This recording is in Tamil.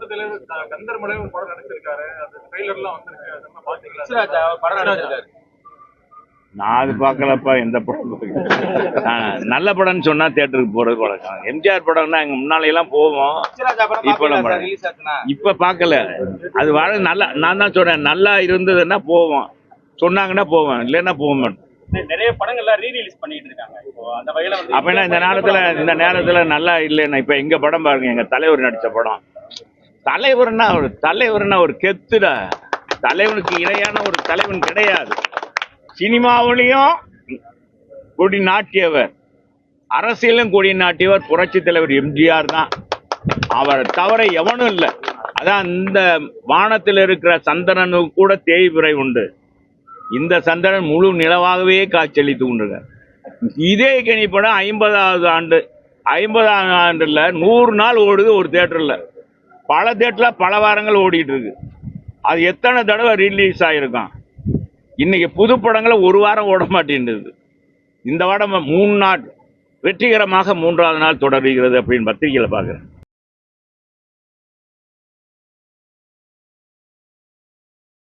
க- கந்தர்மலை ஒரு படம் நடிச்சிருக்காரு. அந்த ட்ரெய்லர்லாம் வந்திருக்கு பாத்தீங்களா? படம் நடிச்சிருக்காரு. நான் அது பார்க்கலப்பா எந்த படம் நல்ல படம்னு சொன்னா தியேட்டருக்கு போறது வழக்கம். எம்ஜிஆர் படம்னா எங்க முன்னால எல்லாம் போவோம் இப்ப நம்ம- இப்ப பார்க்கல அது வாழ நல்லா நான் தான் சொல்றேன் நல்லா இருந்ததுன்னா போவோம். சொன்னாங்கன்னா போவேன் இல்லைன்னா போக மாட்டேன் நிறைய படங்கள்லாம் ரீ ரிலீஸ் பண்ணிட்டு இருக்காங்க. இப்போ அந்த வகையில வந்து அப்ப என்ன இந்த நேரத்துல இந்த நேரத்துல நல்லா இல்லைன்னா இப்ப எங்க படம் பாருங்க எங்க தலைவர் நடிச்ச படம். தலைவர்னா ஒரு தலைவர்னா ஒரு கெத்துடா. தலைவனுக்கு இணையான ஒரு தலைவன் கிடையாது. சினிமாவிலையும் கொடி நாட்டியவர். அரசியலும் கொடி நாட்டியவர். புரட்சி தலைவர் எம்ஜிஆர் தான். அவரை தவிர எவனும் இல்லை. அதான் இந்த வானத்தில் இருக்கிற சந்திரனுக்கு கூட தேய்பிறை உண்டு. இந்த சந்திரன் முழு நிலவாகவே காட்சியளித்து கொண்டிருக்கார். இதே கனி படம் ஐம்பதாவது ஆண்டு. ஐம்பதாம் ஆண்டுல நூறு நாள் ஓடுது ஒரு தேட்டரில். பல தேட்டரில் பல வாரங்கள் ஓடிட்டு இருக்கு. அது எத்தனை தடவை ரிலீஸ் ஆகிருக்கான் இன்னைக்கு புது படங்களை ஒரு வாரம் ஓட மாட்டேன்றது. இந்த வாரம் மூணு நாள் வெற்றிகரமாக மூன்றாவது நாள் தொடர்கிறது அப்படின்னு பத்திரிகையில் பார்க்குறேன்.